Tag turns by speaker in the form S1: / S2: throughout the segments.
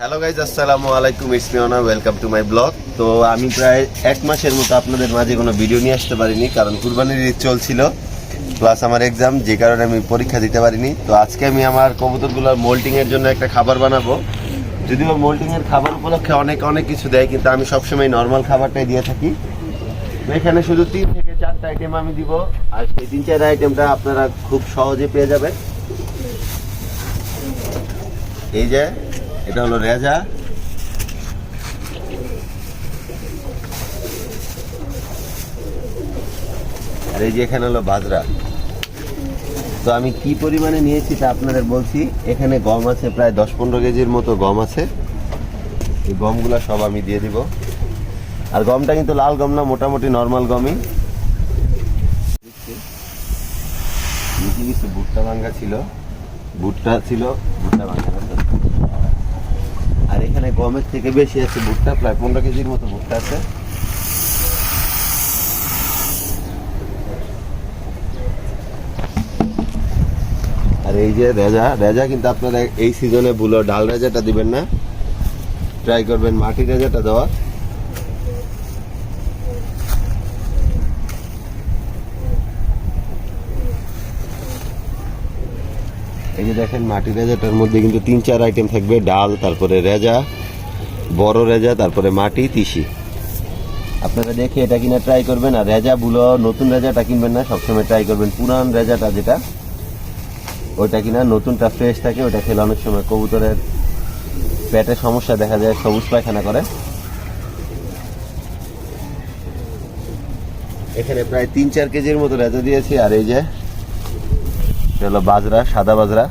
S1: Hello guys আসসালামু আলাইকুম ইসমিওনা ওয়েলকাম টু মাই ব্লগ তো আমি প্রায় এক মাসের মতো আপনাদের মাঝে কোনো ভিডিও নিয়ে আসতে পারিনি, কারণ কুরবানির ঈদ চলছিল প্লাস আমার এক্সাম যে কারণে আমি পরীক্ষা দিতে পারিনি। তো আজকে আমি আমার কবুতরগুলোর মোল্টিংয়ের জন্য একটা খাবার বানাবো। যদিও মোল্টিংয়ের খাবার উপলক্ষে অনেক অনেক কিছু দেয়, কিন্তু আমি সবসময় নর্মাল খাবারটাই দিয়ে থাকি। এখানে শুধু তিন থেকে চারটা আইটেম আমি দিব, আর সেই তিন চার আইটেমটা আপনারা খুব সহজে পেয়ে যাবেন। এই যে এটা হলো রেজা। আর এই যে এখানে হলো বাজরা। তো আমি কি পরিমাণে নিয়েছি তা আপনাদের বলছি। এখানে গম আছে প্রায় দশ পনেরো কেজির মতো গম আছে। এই গমগুলো সব আমি দিয়ে দিব। আর গমটা কিন্তু লাল গম না, মোটামুটি নর্মাল গমই। কিছু ভুট্টা ভাঙ্গা ছিল। ভুট্টা ছিল, ভুট্টা ভাঙ্গা। আর এখানে গমের থেকে বেশি আছে ভুট্টা, প্রায় পনেরো কেজির মতো ভুট্টা আছে। আর এই যে রেজা রেজা কিন্তু আপনারা এই সিজনে ভুলো ডাল রেজাটা দিবেন না। ট্রাই করবেন মাটি রেজাটা দেওয়া এই যে দেখেন মাটি রেজাটার মধ্যে কিন্তু তিন, চার আইটেম থাকবে, ডাল, তারপরে রেজা, বড় রেজা, তারপরে মাটি, তিসি। আপনারা দেখে এটা কিনা ট্রাই করবেন, আর রেজা বুলো নতুন রেজাটা কিনবেন না, সবসময় ট্রাই করবেন। পুরান রেজাটা যেটা, ওইটা কিনা নতুনটা ফ্রেশ থাকে ওটা খেলে অনেক সময় কবুতরের পেটে সমস্যা দেখা যায়, সবুজ পায়খানা করে। এখানে প্রায় তিন, চার কেজির মতো রেজা দিয়েছি, আর এই যে হলো বাজরা, সাদা বাজরা।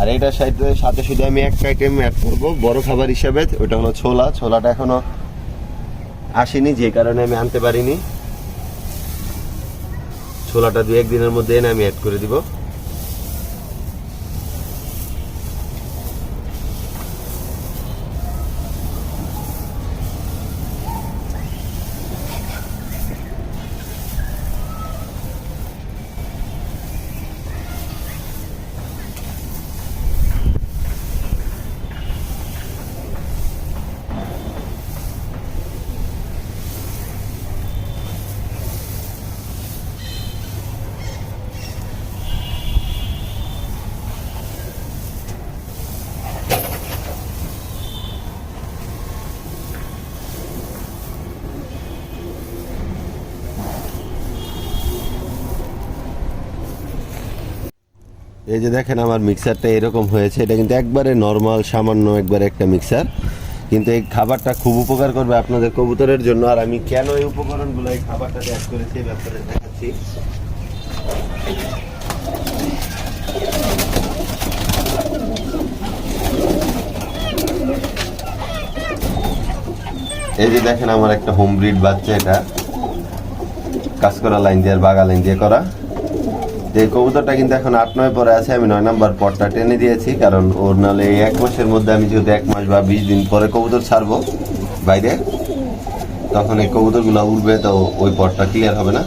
S1: আর এটার সাথে সাথে শুধু আমি একটা আইটেম অ্যাড করব, বড় খাবার হিসাবে। ওটা হলো ছোলা। ছোলাটা এখনও আসেনি, যে কারণে আমি আনতে পারিনি। ছোলাটা দু একদিনের মধ্যে এনে আমি অ্যাড করে দিব। এই যে দেখেন আমার মিক্সারটা এরকম হয়েছে। এটা কিন্তু একবারে নর্মাল সামান্য একবারে একটা মিক্সার কিন্তু এই খাবারটা খুব উপকার করবে আপনাদের কবুতরের জন্য। আর আমি কেন এই উপকরণগুলো, এই খাবারটা অ্যাড করেছি, এই ব্যাপারে দেখাচ্ছি। এই যে দেখেন আমার একটা হোম ব্রিড বাচ্চা এটা। কাজ করা লাইন দিয়ে আর বাগা লাইন দিয়ে করা। যে কবুতরটা কিন্তু এখন আট নয় পরে আছে, আমি নয় নাম্বার পরটা টেনে দিয়েছি, কারণ ওর নাহলে এক মাসের মধ্যে আমি যেহেতু এক মাস বা বিশ দিন পরে কবুতর ছাড়বো, বাইরে, তখন এই কবুতরগুলো উঠবে তো ওই পরটা ক্লিয়ার হবে না।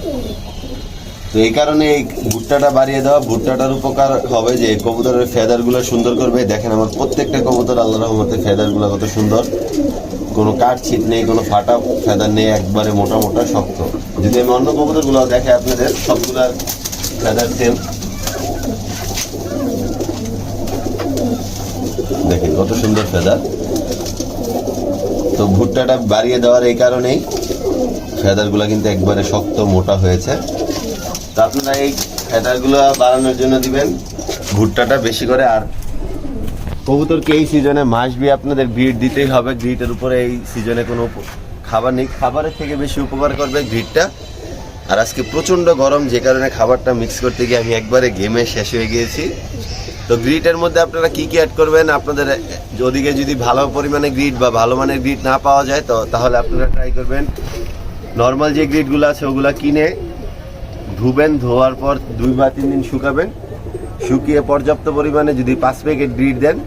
S1: তো এই কারণে এই ভুট্টাটা বাড়িয়ে দেওয়া, ভুট্টাটার উপকার হবে যে কবুতরের ফেদারগুলো সুন্দর করবে। দেখেন আমার প্রত্যেকটা কবুতর আল্লাহ রহমতে ফেদারগুলো কত সুন্দর। কোনো কাঠ ছিট নেই, কোনো ফাটা ফেদার নেই, একবারে মোটা মোটা শক্ত। যদি আমি অন্য কবুতরগুলো দেখে আপনাদের সবগুলা সেম দেখেন কত সুন্দর ফেদার। তো ভুট্টাটা বাড়িয়ে দেওয়ার এই কারণেই ফেদারগুলো কিন্তু একবারে শক্ত, মোটা হয়েছে। তো আপনারা এই ফেদারগুলো বাড়ানোর জন্য দিবেন ভুট্টাটা বেশি করে। আর কবুতরকে এই সিজনে মাস বি আপনাদের ভিড় দিতেই হবে? গ্রিটের উপরে এই সিজনে কোনো খাবার নেই। খাবারের থেকে বেশি উপকার করবে গ্রিডটা আর আজকে প্রচণ্ড গরম, যে কারণে খাবারটা মিক্স করতে গিয়ে আমি একবারে ঘেমে শেষ হয়ে গিয়েছি। তো গ্রিটের মধ্যে আপনারা কি কি অ্যাড করবেন? আপনাদের, ওদিকে যদি ভালো পরিমাণে গ্রিড বা ভালো মানের গ্রিড না পাওয়া যায়, তো তাহলে আপনারা ট্রাই করবেন। নর্মাল যে গ্রিডগুলো আছে, ওগুলো কিনে ধুবেন, ধোয়ার পর দুই বা তিন দিন শুকাবেন। শুকিয়ে পর্যাপ্ত পরিমাণে যদি পাঁচ প্যাকেট গ্রিড দেন,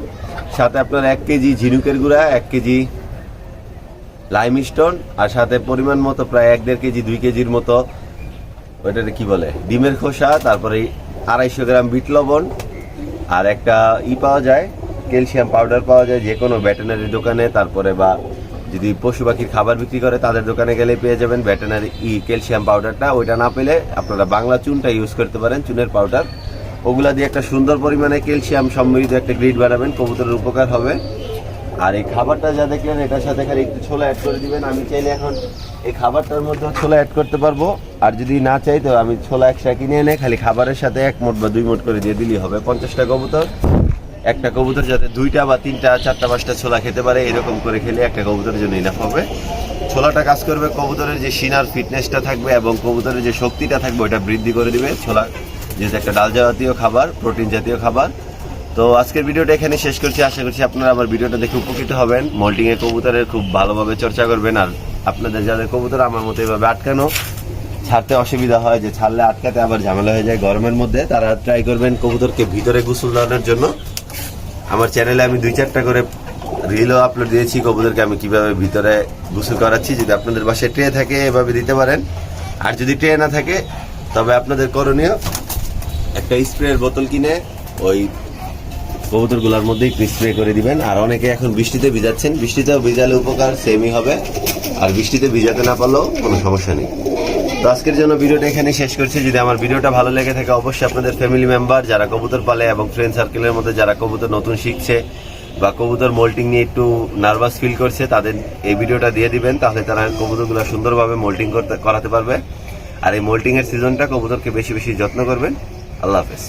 S1: সাথে আপনার এক কেজি ঝিনুকের গুঁড়া, এক কেজি লাইম স্টোন আর সাথে পরিমাণ মতো প্রায় এক দেড় কেজি, দুই কেজির মতো ওইটাতে কি বলে? ডিমের খোসা, তারপরে আড়াইশো গ্রাম বিট লবণ, আর একটা ই পাওয়া যায়, ক্যালসিয়াম পাউডার পাওয়া যায়, যে কোনো ভেটেনারি দোকানে, তারপরে বা যদি পশু পাখির খাবার বিক্রি করে, তাদের দোকানে গেলে পেয়ে যাবেন ভেটেনারি ই ক্যালসিয়াম পাউডারটা। ওইটা না পেলে আপনারা বাংলা চুনটা ইউজ করতে পারেন, চুনের পাউডার। ওগুলা দিয়ে একটা সুন্দর পরিমাণে ক্যালসিয়াম সমৃদ্ধ একটা গ্রিড বানাবেন, কবুতরের উপকার হবে। আর এই খাবারটা যা দেখলেন, এটার সাথে খালি একটু ছোলা অ্যাড করে দিবেন। আমি চাইলে এখন এই খাবারটার মধ্যে ছোলা অ্যাড করতে পারব। আর যদি না চাই, তো আমি ছোলা একশা কিনে এনে খালি খাবারের সাথে এক মোট বা দুই মোট করে দিয়ে দিলেই হবে। পঞ্চাশটা কবুতর। একটা কবুতর যাতে দুইটা বা তিনটা, চারটা, পাঁচটা ছোলা খেতে পারে, এরকম করে খেলে একটা কবুতরের জন্য ইনাফ হবে। ছোলাটা কাজ করবে কবুতরের যে সিনার ফিটনেসটা থাকবে এবং কবুতরের যে শক্তিটা থাকবে, ওটা বৃদ্ধি করে দিবে। ছোলা যেহেতু একটা ডাল জাতীয় খাবার প্রোটিন জাতীয় খাবার তো আজকের ভিডিওটা এখানে শেষ করছি। আশা করছি আপনারা আমার ভিডিওটা দেখে উপকৃত হবেন। মোল্টিং এ কবুতরের খুব ভালোভাবে চর্চা করবেন আর আপনাদের যাদের কবুতর আমার মতো এভাবে আটকানো, ছাড়তে অসুবিধা হয় যে ছাড়লে আটকাতে আবার ঝামেলা হয়ে যায় গরমের মধ্যে, তারা ট্রাই করবেন কবুতরকে ভিতরে গোসল দেওয়ানোর জন্য। আমার চ্যানেলে আমি দুই চারটা করে রিলও আপলোড দিয়েছি, কবুতরকে আমি কীভাবে ভিতরে গোসল করাচ্ছি। যদি আপনাদের বাসায় ট্রে থাকে, এভাবে দিতে পারেন। আর যদি ট্রে না থাকে, তবে আপনাদের করণীয় একটা স্প্রের বোতল কিনে ওই কবুতরগুলোর মধ্যে একটু স্প্রে করে দিবেন। আর অনেকে এখন বৃষ্টিতে ভিজাচ্ছেন। বৃষ্টিতেও ভিজালে উপকার সেমই হবে। আর বৃষ্টিতে ভিজাতে না পারলেও কোনো সমস্যা নেই। তো আজকের জন্য ভিডিওটা এখানে শেষ করছি। যদি আমার ভিডিওটা ভালো লেগে থাকে, অবশ্যই আপনাদের ফ্যামিলি মেম্বার যারা কবুতর পালে এবং ফ্রেন্ড সার্কেলের মধ্যে যারা কবুতর নতুন শিখছে বা কবুতর মোল্টিং নিয়ে একটু নার্ভাস ফিল করছে, তাদের এই ভিডিওটা দিয়ে দিবেন। তাহলে তারা কবুতরগুলো সুন্দরভাবে মোল্টিং করতে, করাতে পারবে। আর এই মোল্টিং এর সিজনটা কবুতরকে বেশি বেশি যত্ন করবেন। আল্লাহ হাফেজ।